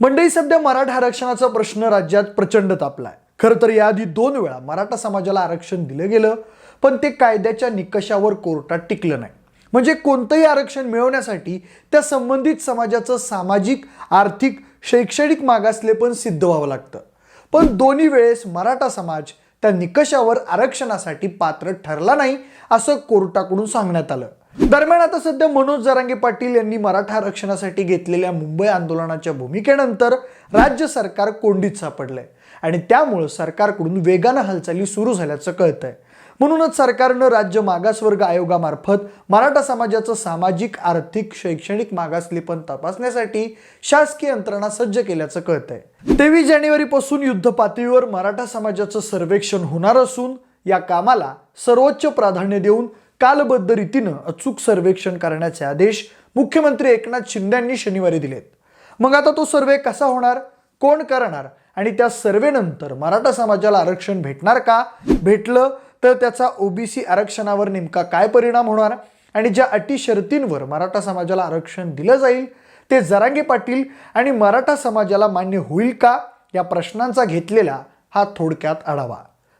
मंडई सध्या मराठा आरक्षणाचा प्रश्न राज्यात प्रचंड तापलाय. खरं तर याआधी दोन वेळा मराठा समाजाला आरक्षण दिलं गेलं पण ते कायद्याच्या निकषावर कोर्टात टिकलं नाही. म्हणजे कोणतंही आरक्षण मिळवण्यासाठी त्या संबंधित समाजाचं सामाजिक आर्थिक शैक्षणिक मागासले पण सिद्ध व्हावं लागतं. पण दोन्ही वेळेस मराठा समाज त्या निकषावर आरक्षणासाठी पात्र ठरला नाही असं कोर्टाकडून सांगण्यात आलं. दरम्यान आता सध्या मनोज जरांगे पाटील यांनी मराठा आरक्षणासाठी घेतलेल्या मुंबई आंदोलनाच्या भूमिकेनंतर राज्य सरकार कोंडीत सापडलंय. आणि त्यामुळं सरकारकडून वेगानं हालचाली सुरू झाल्याचं कळतंय. म्हणूनच सरकारनं राज्य मागासवर्ग आयोगामार्फत मराठा समाजाचं सामाजिक आर्थिक शैक्षणिक मागासलेपण तपासण्यासाठी शासकीय यंत्रणा सज्ज केल्याचं कळतंय. तेवीस जानेवारीपासून युद्ध पातळीवर मराठा समाजाचं सर्वेक्षण होणार असून या कामाला सर्वोच्च प्राधान्य देऊन कालबद्ध रीतीनं अचूक सर्वेक्षण करण्याचे आदेश मुख्यमंत्री एकनाथ शिंदे यांनी शनिवारी दिलेत. मग आता तो सर्वे कसा होणार? कोण करणार? आणि त्या सर्वेनंतर मराठा समाजाला आरक्षण भेटणार का? भेटलं तर त्याचा ओबीसी आरक्षणावर नेमका काय परिणाम होणार? आणि ज्या अटी शर्तींवर मराठा समाजाला आरक्षण दिलं जाईल ते जरांगे पाटील आणि मराठा समाजाला मान्य होईल का? या प्रश्नांचा घेतलेला हा थोडक्यात आढावा.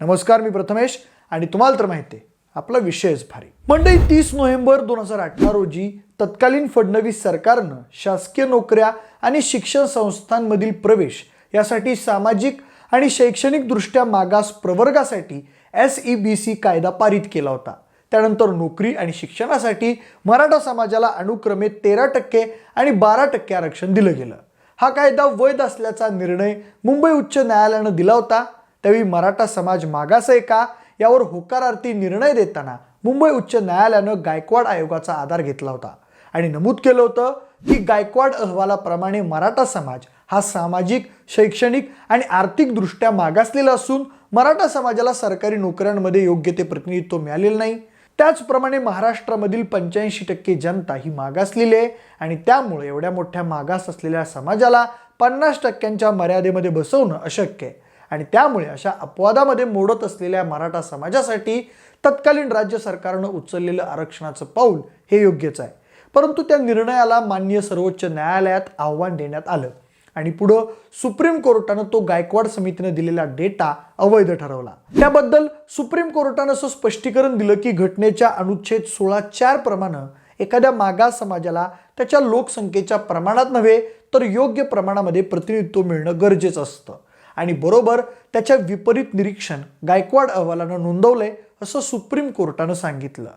नमस्कार मी प्रथमेश आणि तुम्हाला तर माहिती आहे. आपला विषयच भारी. मंडई तीस नोव्हेंबर दोन हजार अठरा रोजी तत्कालीन फडणवीस सरकारनं शासकीय नोकऱ्या आणि शिक्षण संस्थांमधील प्रवेश यासाठी सामाजिक आणि शैक्षणिकदृष्ट्या मागास प्रवर्गासाठी एस ई बी सी कायदा पारित केला होता. त्यानंतर नोकरी आणि शिक्षणासाठी मराठा समाजाला अनुक्रमे तेरा टक्के आणि बारा टक्के आरक्षण दिलं गेलं. हा कायदा वैध असल्याचा निर्णय मुंबई उच्च न्यायालयानं दिला होता. त्यावेळी मराठा समाज मागास आहे का? यावर होकारार्थी निर्णय देताना मुंबई उच्च न्यायालयानं गायकवाड आयोगाचा आधार घेतला होता. आणि नमूद केलं होतं की गायकवाड अहवालाप्रमाणे मराठा समाज हा सामाजिक शैक्षणिक आणि आर्थिकदृष्ट्या मागासलेला असून मराठा समाजाला सरकारी नोकऱ्यांमध्ये योग्य ते प्रतिनिधित्व मिळालेलं नाही. त्याचप्रमाणे महाराष्ट्रामधील पंच्याऐंशी टक्के जनता ही मागासलेली आहे आणि त्यामुळे एवढ्या मोठ्या मागास असलेल्या समाजाला पन्नास टक्क्यांच्या मर्यादेमध्ये बसवणं अशक्य आहे. आणि त्यामुळे अशा अपवादामध्ये मोडत असलेल्या मराठा समाजासाठी तत्कालीन राज्य सरकारनं उचललेलं आरक्षणाचं पाऊल हे योग्यच आहे. परंतु त्या निर्णयाला मान्य सर्वोच्च न्यायालयात आव्हान देण्यात आलं आणि पुढं सुप्रीम कोर्टानं तो गायकवाड समितीनं दिलेला डेटा अवैध ठरवला. त्याबद्दल सुप्रीम कोर्टानं असं स्पष्टीकरण दिलं की घटनेच्या अनुच्छेद सोळा चार प्रमाणे एखाद्या मागास समाजाला त्याच्या लोकसंख्येच्या प्रमाणात नव्हे तर योग्य प्रमाणामध्ये प्रतिनिधित्व मिळणं गरजेचं असतं. आणि बरोबर त्याच्या विपरीत निरीक्षण गायकवाड अहवालानं नोंदवलंय असं सुप्रीम कोर्टानं सांगितलं.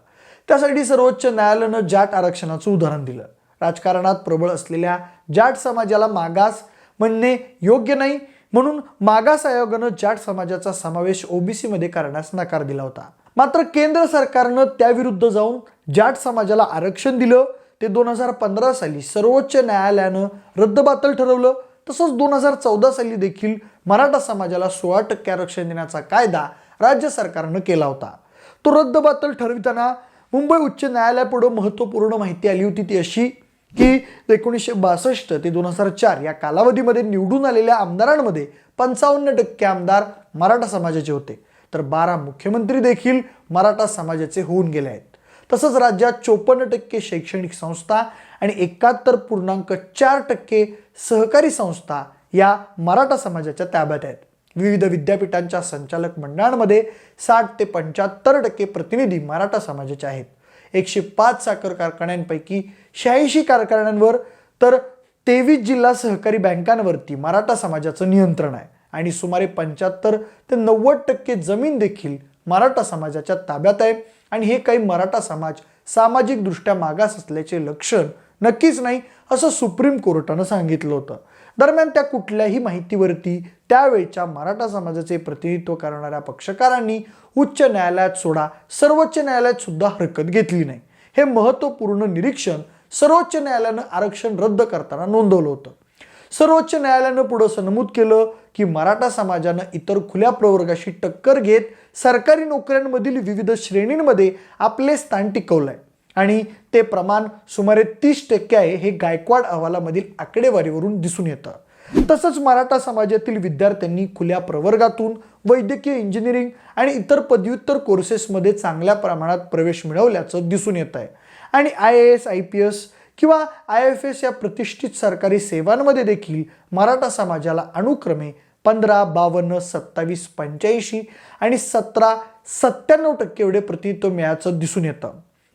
त्यासाठी सर्वोच्च न्यायालयानं जाट आरक्षणाचं उदाहरण दिलं. राजकारणात प्रबळ असलेल्या जाट समाजाला मागास म्हणणे योग्य नाही म्हणून मागास आयोगानं जाट समाजाचा समावेश ओबीसीमध्ये करण्यास नकार दिला होता. मात्र केंद्र सरकारनं त्याविरुद्ध जाऊन जाट समाजाला आरक्षण दिलं. ते दोन हजार पंधरा साली सर्वोच्च न्यायालयानं रद्दबातल ठरवलं. तसंच दोन हजार चौदा साली देखील मराठा समाजाला सोळा टक्के आरक्षण देण्याचा कायदा राज्य सरकारनं केला होता. तो रद्दबातल ठरविताना मुंबई उच्च न्यायालयापुढं महत्त्वपूर्ण माहिती आली होती ती अशी की एकोणीसशे बासष्ट ते दोन हजार चार या कालावधीमध्ये निवडून आलेल्या आमदारांमध्ये पंचावन्न टक्के आमदार मराठा समाजाचे होते. तर बारा मुख्यमंत्री देखील मराठा समाजाचे होऊन गेले आहेत. तसंच राज्यात चोपन्न टक्के शैक्षणिक संस्था आणि एकाहत्तर पूर्णांक चार टक्के सहकारी संस्था या मराठा समाजाच्या ताब्यात आहेत. विविध विद्यापीठांच्या संचालक मंडळांमध्ये साठ ते पंच्याहत्तर टक्के प्रतिनिधी मराठा समाजाचे आहेत. एकशे पाच साखर कारखान्यांपैकी शहाऐंशी कारखान्यांवर तर तेवीस जिल्हा सहकारी बँकांवरती मराठा समाजाचं नियंत्रण आहे आणि सुमारे पंच्याहत्तर ते नव्वद टक्के जमीन देखील मराठा समाजाच्या ताब्यात आहे. आणि हे काही मराठा समाज सामाजिकदृष्ट्या मागास असल्याचे लक्षण नक्कीच नाही असं सुप्रीम कोर्टानं सांगितलं होतं. दरम्यान त्या कुठल्याही माहितीवरती त्यावेळच्या मराठा समाजाचे प्रतिनिधित्व करणाऱ्या पक्षकारांनी उच्च न्यायालयात सोडा सर्वोच्च न्यायालयात सुद्धा हरकत घेतली नाही. हे महत्त्वपूर्ण निरीक्षण सर्वोच्च न्यायालयानं आरक्षण रद्द करताना नोंदवलं होतं. सर्वोच्च न्यायालयानं पुढं असं नमूद केलं की मराठा समाजानं इतर खुल्या प्रवर्गाशी टक्कर घेत सरकारी नोकऱ्यांमधील विविध श्रेणींमध्ये आपले स्थान टिकवलंय. आणि ते प्रमाण सुमारे तीस टक्के आहे हे गायकवाड अहवालामधील आकडेवारीवरून दिसून येतं. तसंच मराठा समाजातील विद्यार्थ्यांनी खुल्या प्रवर्गातून वैद्यकीय इंजिनिअरिंग आणि इतर पदव्युत्तर कोर्सेसमध्ये चांगल्या प्रमाणात प्रवेश मिळवल्याचं दिसून येत आहे आणि I A S I P S किंवा आय एफ एस या प्रतिष्ठित सरकारी सेवांमध्ये देखील मराठा समाजाला अनुक्रमे पंधरा बावन्न सत्तावीस पंच्याऐंशी आणि सतरा सत्त्याण्णव टक्के एवढे प्रतिनिधित्व मिळायचं दिसून येतं.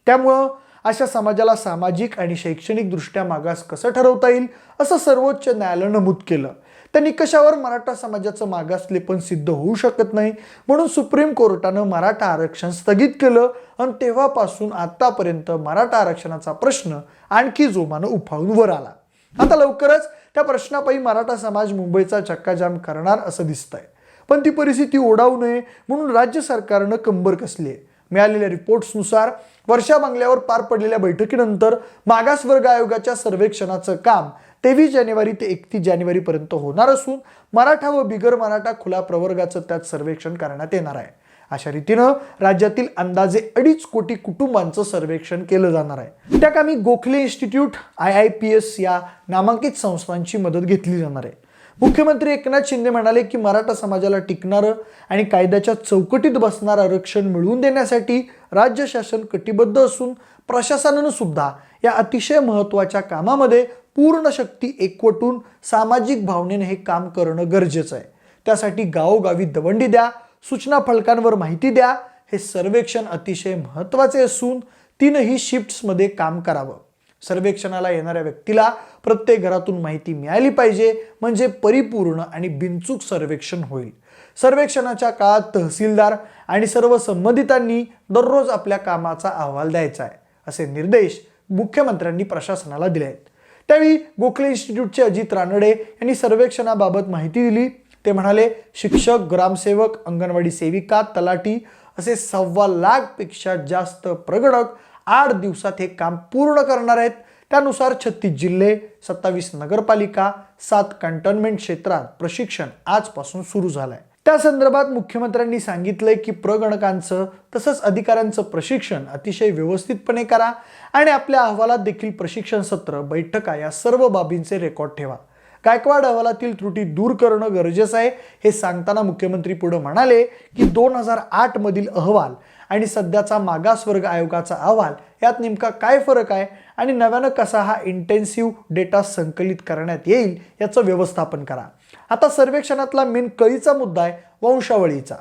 त्यामुळं अशा समाजाला सामाजिक आणि शैक्षणिकदृष्ट्या मागास कसं ठरवता येईल असं सर्वोच्च न्यायालयानं नमूद केलं. त्या निकषावर मराठा समाजाचं मागासले पण सिद्ध होऊ शकत नाही? म्हणून सुप्रीम कोर्टानं मराठा आरक्षण स्थगित केलं आणि तेव्हापासून आतापर्यंत मराठा आरक्षणाचा प्रश्न आणखी जोमानं उफाळून वर आला. आता लवकरच त्या प्रश्नापायी मराठा समाज मुंबईचा चक्काजाम करणार असं दिसतंय. पण ती परिस्थिती ओढावू नये म्हणून राज्य सरकारनं कंबर कसली आहे मिळालेल्या रिपोर्ट्सनुसार वर्षा बंगल्यावर पार पडलेल्या बैठकीनंतर मागासवर्ग आयोगाच्या सर्वेक्षणाचं काम तेवीस जानेवारी ते एकतीस जानेवारीपर्यंत होणार असून मराठा व बिगर मराठा खुला प्रवर्गाचं त्यात सर्वेक्षण करण्यात येणार आहे. अशा रीतीनं राज्यातील अंदाजे अडीच कोटी कुटुंबांचं सर्वेक्षण केलं जाणार आहे. त्या कामी Gokhale Institute I I P S या नामांकित संस्थांची मदत घेतली जाणार आहे. मुख्यमंत्री एकनाथ शिंदे म्हणाले की मराठा समाजाला टिकणारं आणि कायद्याच्या चौकटीत बसणारं आरक्षण मिळवून देण्यासाठी राज्य शासन कटिबद्ध असून प्रशासनानं सुद्धा या अतिशय महत्त्वाच्या कामामध्ये पूर्ण शक्ती एकवटून सामाजिक भावनेने हे काम करणं गरजेचं आहे. त्यासाठी गावोगावी दवंडी द्या सूचना फलकांवर माहिती द्या हे सर्वेक्षण अतिशय महत्त्वाचे असून तीनही शिफ्ट्समध्ये काम करावं. सर्वेक्षणाला येणाऱ्या व्यक्तीला प्रत्येक घरातून माहिती मिळाली पाहिजे म्हणजे परिपूर्ण आणि बिनचूक सर्वेक्षण होईल. सर्वेक्षणाच्या काळात तहसीलदार आणि सर्व संबंधितांनी दररोज आपल्या कामाचा अहवाल द्यायचा आहे असे निर्देश मुख्यमंत्र्यांनी प्रशासनाला दिले आहेत. त्यावेळी गोखले इन्स्टिट्यूटचे अजित रानडे यांनी सर्वेक्षणाबाबत माहिती दिली. ते म्हणाले शिक्षक ग्रामसेवक अंगणवाडी सेविका तलाठी असे सव्वा लाखपेक्षा जास्त प्रगणक आठ दिवसात हे काम पूर्ण करणार आहेत. त्यानुसार छत्तीस जिल्हे सत्तावीस नगरपालिका सात कंटोन्मेंट क्षेत्रात प्रशिक्षण आजपासून सुरू झालं आहे त्या संदर्भात मुख्यमंत्र्यांनी सांगितलंय की प्रगणकांचं तसंच अधिकाऱ्यांचं प्रशिक्षण अतिशय व्यवस्थितपणे करा आणि आपल्या अहवालात देखील प्रशिक्षण सत्र बैठका या सर्व बाबींचे रेकॉर्ड ठेवा. गायकवाड अहवालातील त्रुटी दूर करणं गरजेचं आहे. हे सांगताना मुख्यमंत्री पुढे म्हणाले की दोन हजार आठ मधील अहवाल आणि सध्याचा मागासवर्ग आयोगाचा अहवाल यात नेमका काय फरक आहे आणि नव्यानं कसा हा इंटेन्सिव्ह डेटा संकलित करण्यात येईल याचं व्यवस्थापन करा. आता सर्वेक्षणातला मेन कळीचा मुद्दा आहे वंशावळीचा.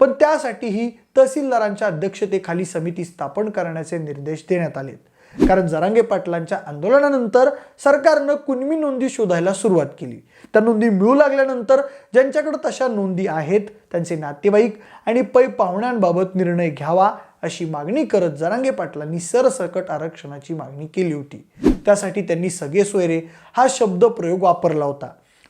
पण त्यासाठीही तहसीलदारांच्या अध्यक्षतेखाली समिती स्थापन करण्याचे निर्देश देण्यात आलेत. कारण जरांगे पाटलांच्या आंदोलनानंतर सरकारनं कुणबी नोंदी शोधायला सुरुवात केली. त्या नोंदी मिळू लागल्यानंतर ज्यांच्याकडे तशा नोंदी आहेत त्यांचे नातेवाईक आणि पै पाहुण्यांबाबत निर्णय घ्यावा अशी मागणी करत जरांगे पाटलांनी सरसकट आरक्षणाची मागणी केली होती. त्यासाठी त्यांनी सगळे सोयरे हा शब्द प्रयोग वापरला होता.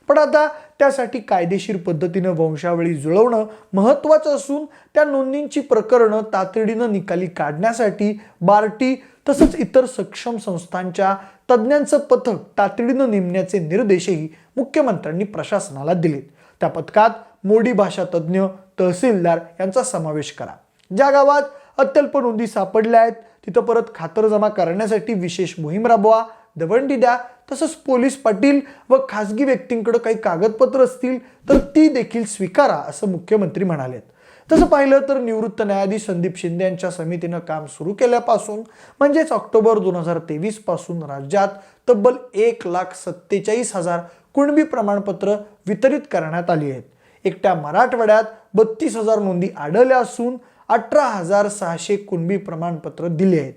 पण आता त्यासाठी कायदेशीर पद्धतीनं वंशावळी जुळवणं महत्त्वाचं असून त्या नोंदींची प्रकरणं तातडीनं निकाली काढण्यासाठी बार्टी तसंच इतर सक्षम संस्थांच्या तज्ज्ञांचं पथक तातडीनं नेमण्याचे निर्देशही मुख्यमंत्र्यांनी प्रशासनाला दिलेत. त्या पथकात मोडी भाषा तज्ज्ञ तहसीलदार यांचा समावेश करा. ज्या गावात अत्यल्प नोंदी सापडल्या आहेत तिथं परत खातरजमा करण्यासाठी विशेष मोहीम राबवा दवंडी द्या तसंच पोलीस पाटील व खासगी व्यक्तींकडे काही कागदपत्र असतील तर ती देखील स्वीकारा असं मुख्यमंत्री म्हणालेत. तसं पाहिलं तर निवृत्त न्यायाधीश संदीप शिंदे यांच्या समितीनं काम सुरू केल्यापासून म्हणजेच ऑक्टोबर दोन हजार तेवीसपासून राज्यात तब्बल एक लाख सत्तेचाळीस हजार कुणबी प्रमाणपत्र वितरित करण्यात आली आहेत. एकट्या मराठवाड्यात बत्तीस हजार नोंदी आढळल्या असून अठरा हजार सहाशे कुणबी प्रमाणपत्र दिले आहेत.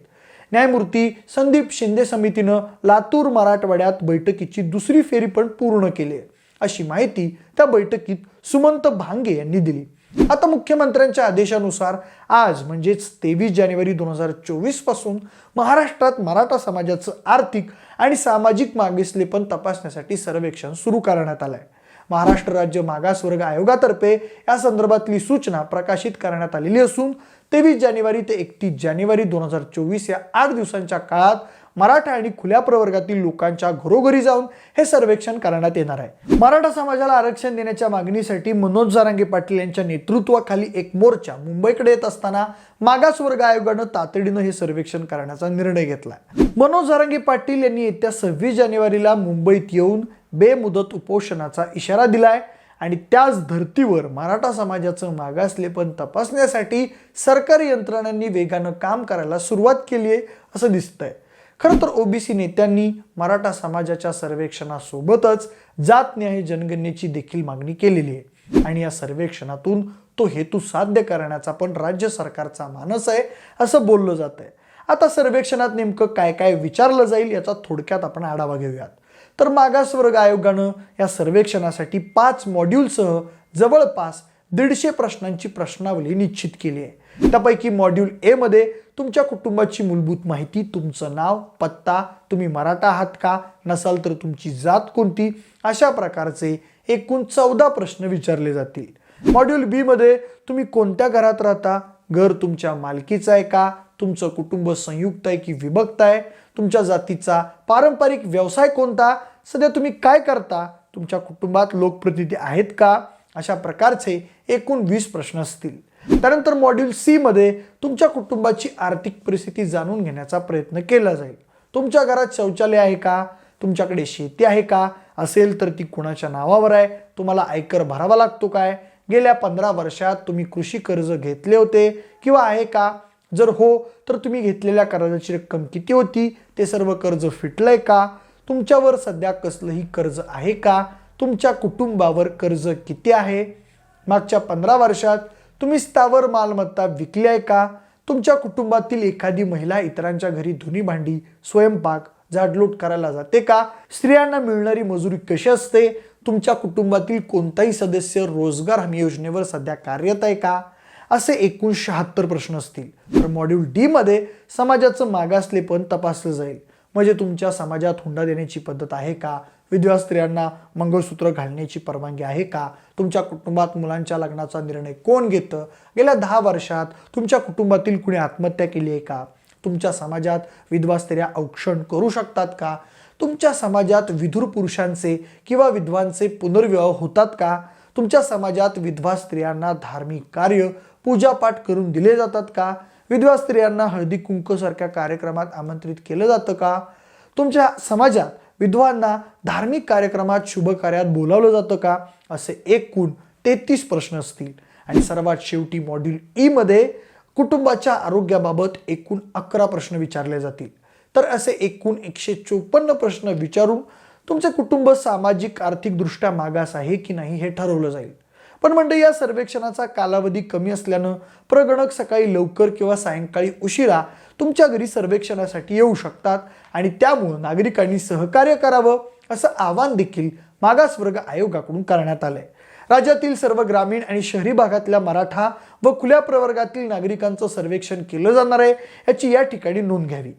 न्यायमूर्ती संदीप शिंदे समितीनं लातूर मराठवाड्यात बैठकीची दुसरी फेरी पण पूर्ण केली आहे. अशी माहिती त्या बैठकीत सुमंत भांगे यांनी दिली. आता मुख्यमंत्र्यांच्या आदेशानुसार आज म्हणजेच तेवीस जानेवारी दोन हजार चोवीसपासून महाराष्ट्रात मराठा समाजाचं आर्थिक आणि सामाजिक मागासलेपण तपासण्यासाठी सर्वेक्षण सुरू करण्यात आलंय. महाराष्ट्र राज्य मागासवर्ग आयोगातर्फे या संदर्भातली सूचना प्रकाशित करण्यात आलेली असून तेवीस जानेवारी ते एकतीस जानेवारी दोन हजार चोवीस या आठ दिवसांच्या काळात मराठा आणि खुल्या प्रवर्गातील लोकांच्या घरोघरी जाऊन हे सर्वेक्षण करण्यात येणार आहे. मराठा समाजाला आरक्षण देण्याच्या मागणीसाठी मनोज जारांगे पाटील यांच्या नेतृत्वाखाली एक मोर्चा मुंबईकडे येत असताना मागासवर्ग आयोगानं तातडीनं हे सर्वेक्षण करण्याचा निर्णय घेतला मनोज जारांगे पाटील यांनी येत्या सव्वीस जानेवारीला मुंबईत येऊन बेमुदत उपोषणाचा इशारा दिलाय. आणि त्याच धर्तीवर मराठा समाजाचं मागासलेपण तपासण्यासाठी सरकारी यंत्रणांनी वेगानं काम करायला सुरुवात केली आहे असं दिसतंय. खरं तर ओबीसी नेत्यांनी मराठा समाजाच्या सर्वेक्षणासोबतच जातन्याय जनगणनेची देखील मागणी केलेली आहे. आणि या सर्वेक्षणातून तो हेतू साध्य करण्याचा पण राज्य सरकारचा मानस आहे असं बोललं जात आहे आता सर्वेक्षणात नेमकं काय काय विचारलं जाईल याचा थोडक्यात आपण आढावा घेऊयात. तर मागासवर्ग आयोगानं या सर्वेक्षणासाठी पाच मॉड्यूलसह जवळपास दीडशे प्रश्नांची प्रश्नावली निश्चित केली आहे. त्यापैकी मॉड्यूल एमध्ये तुमच्या कुटुंबाची मूलभूत माहिती तुमचं नाव पत्ता तुम्ही मराठा आहात का नसाल तर तुमची जात कोणती अशा प्रकारचे एकूण चौदा प्रश्न विचारले जातील. मॉड्यूल बी मध्ये तुम्ही कोणत्या घरात राहता घर तुमच्या मालकीचं आहे का तुमचं कुटुंब संयुक्त आहे की विभक्त आहे तुमच्या जातीचा पारंपरिक व्यवसाय कोणता? सध्या तुम्ही काय करता? तुमच्या कुटुंबात लोकप्रतिनिधी आहेत का? अशा प्रकारचे एकूण वीस प्रश्न असतील. त्यानंतर मॉड्यूल सी मध्ये तुमच्या कुटुंबाची आर्थिक परिस्थिती जाणून घेण्याचा प्रयत्न केला जाईल. तुमच्या घरात शौचालय आहे का? तुमच्याकडे शेती आहे का? असेल तर ती कुणाच्या नावावर आहे? तुम्हाला आयकर भरावा लागतो काय? गेल्या पंधरा वर्षात तुम्ही कृषी कर्ज घेतले होते किंवा आहे का? जर हो तर तुम्ही घेतलेल्या कर्जाची रक्कम किती होती? ते सर्व कर्ज फिटलंय का? तुमच्यावर सध्या कसलंही कर्ज आहे का? तुमच्या कुटुंबावर कर्ज किती आहे? मागच्या पंधरा वर्षात तुम्ही स्थावर मालमत्ता विकली आहे का? तुमच्या कुटुंबातील एखादी महिला इतरांच्या घरी धुनी भांडी स्वयंपाक झाडलोट करायला जाते का? स्त्रियांना मिळणारी मजुरी कशी असते? तुमच्या कुटुंबातील कोणताही सदस्य रोजगार हमी योजनेवर सध्या कार्यरत आहे का? असे एकूण शहात्तर प्रश्न असतील. तर मॉड्यूल डी मध्ये समाजाचं मागासलेपण तपासलं जाईल. म्हणजे तुमच्या समाजात हुंडा देण्याची पद्धत आहे का? विधवा स्त्रियांना मंगळसूत्र घालण्याची परवानगी आहे का? तुमच्या कुटुंबात मुलांच्या लग्नाचा निर्णय कोण घेतं? गेल्या दहा वर्षात तुमच्या कुटुंबातील कुणी आत्महत्या केली आहे का? तुमच्या समाजात विधवा स्त्रिया औक्षण करू शकतात का? तुमच्या समाजात विधुर पुरुषांचे किंवा विधवांचे पुनर्विवाह होतात का? तुमच्या समाजात विधवा स्त्रियांना धार्मिक कार्य पूजापाठ करून दिले जातात का? विधवा स्त्रियांना हळदी कुंकसारख्या कार्यक्रमात आमंत्रित केलं जातं का? तुमच्या समाजात विधवांना धार्मिक कार्यक्रमात शुभ कार्यात बोलावलं जातं का? असे एकूण तेहतीस प्रश्न असतील. आणि सर्वात शेवटी मॉड्यूल ई e मध्ये कुटुंबाच्या आरोग्याबाबत एकूण अकरा प्रश्न विचारले जातील. तर असे एकूण एकशे चोपन्न प्रश्न विचारून तुमचे कुटुंब सामाजिक आर्थिकदृष्ट्या मागास आहे की नाही हे ठरवलं जाईल. पण म्हणजे या सर्वेक्षणाचा कालावधी कमी असल्यानं प्रगणक सकाळी लवकर किंवा सायंकाळी उशिरा तुमच्या घरी सर्वेक्षणासाठी येऊ शकतात आणि त्यामुळं नागरिकांनी सहकार्य करावं असं आवाहन देखील मागासवर्ग आयोगाकडून करण्यात आलंय. राज्यातील सर्व ग्रामीण आणि शहरी भागातल्या मराठा व खुल्या प्रवर्गातील नागरिकांचं सर्वेक्षण केलं जाणार आहे याची या ठिकाणी नोंद घ्यावी.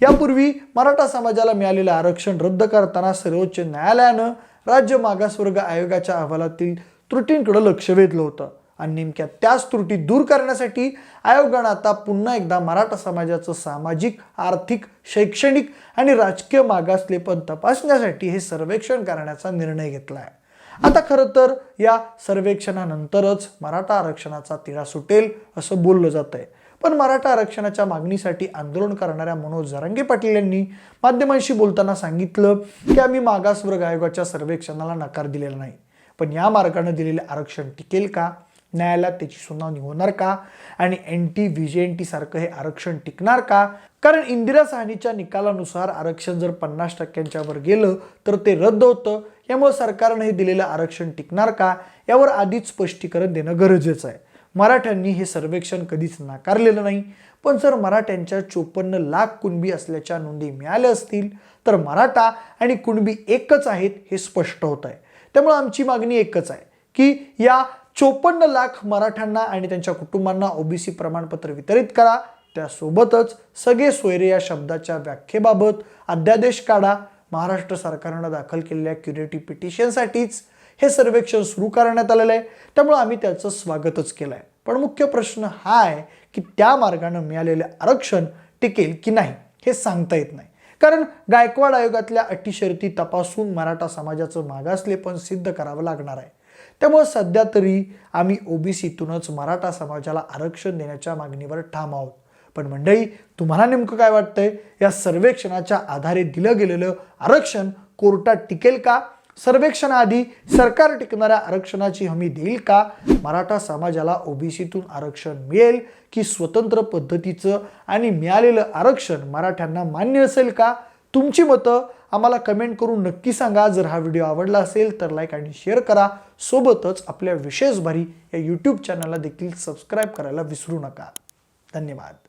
यापूर्वी मराठा समाजाला मिळालेलं आरक्षण रद्द करताना सर्वोच्च न्यायालयानं राज्य मागासवर्ग आयोगाच्या अहवालातील त्रुटींकडे लक्ष वेधलं होतं. आणि नेमक्या त्याच त्रुटी दूर करण्यासाठी आयोगानं आता पुन्हा एकदा मराठा समाजाचं सामाजिक आर्थिक शैक्षणिक आणि राजकीय मागासलेपण तपासण्यासाठी हे सर्वेक्षण करण्याचा निर्णय घेतला आहे आता खरं तर या सर्वेक्षणानंतरच मराठा आरक्षणाचा तिढा सुटेल असं बोललं जात आहे पण मराठा आरक्षणाच्या मागणीसाठी आंदोलन करणाऱ्या मनोज जरांगे पाटील यांनी माध्यमांशी बोलताना सांगितलं की आम्ही मागासवर्ग आयोगाच्या सर्वेक्षणाला नकार दिलेला नाही. पण या मार्गाने दिलेले आरक्षण टिकेल का? न्यायालयात त्याची सुनावणी होणार का? आणि N T V J N T सारखं हे आरक्षण टिकणार का? कारण इंदिरा साहनीच्या निकालानुसार आरक्षण जर पन्नास टक्क्यांच्या वर गेलं तर ते रद्द होतं. यामुळे सरकारनं हे दिलेलं आरक्षण टिकणार का? यावर आधीच स्पष्टीकरण देणं गरजेचं आहे. मराठ्यांनी हे सर्वेक्षण कधीच नाकारलेलं नाही. पण जर मराठ्यांच्या चोपन्न लाख कुणबी असल्याच्या नोंदी मिळाल्या असतील तर मराठा आणि कुणबी एकच आहेत हे स्पष्ट होत आहे. त्यामुळे आमची मागणी एकच आहे की या चोपन्न लाख मराठ्यांना आणि त्यांच्या कुटुंबांना ओबीसी प्रमाणपत्र वितरित करा. त्यासोबतच सगळे सोयरे या शब्दाच्या व्याख्येबाबत अध्यादेश काढा. महाराष्ट्र सरकारनं दाखल केलेल्या क्युरेटिव्ह पिटिशनसाठीच हे सर्वेक्षण सुरू करण्यात आलेलं आहे. त्यामुळे आम्ही त्याचं स्वागतच केलं आहे पण मुख्य प्रश्न हा आहे की त्या मार्गानं मिळालेले आरक्षण टिकेल की नाही हे सांगता येत नाही. कारण गायकवाड आयोगातल्या अटी शर्ती तपासून मराठा समाजाचं मागासलेपण सिद्ध करावं लागणार आहे. त्यामुळे सध्या तरी आम्ही ओबीसीतूनच मराठा समाजाला आरक्षण देण्याच्या मागणीवर ठाम आहोत. पण मंडळी तुम्हाला नेमकं काय वाटतंय? या सर्वेक्षणाच्या आधारे दिलं गेलेलं आरक्षण कोर्टात टिकेल का? सर्वेक्षणाआधी सरकार टिकणाऱ्या आरक्षणाची हमी देईल का? मराठा समाजाला ओबीसीतून आरक्षण मिळेल की स्वतंत्र पद्धतीचं आणि मिळालेलं आरक्षण मराठ्यांना मान्य असेल का? तुमची मतं आम्हाला कमेंट करून नक्की सांगा. जर हा व्हिडिओ आवडला असेल तर लाईक आणि शेअर करा. सोबतच आपल्या विशेष भारी या यूट्यूब चॅनलला देखील सबस्क्राईब करायला विसरू नका. धन्यवाद.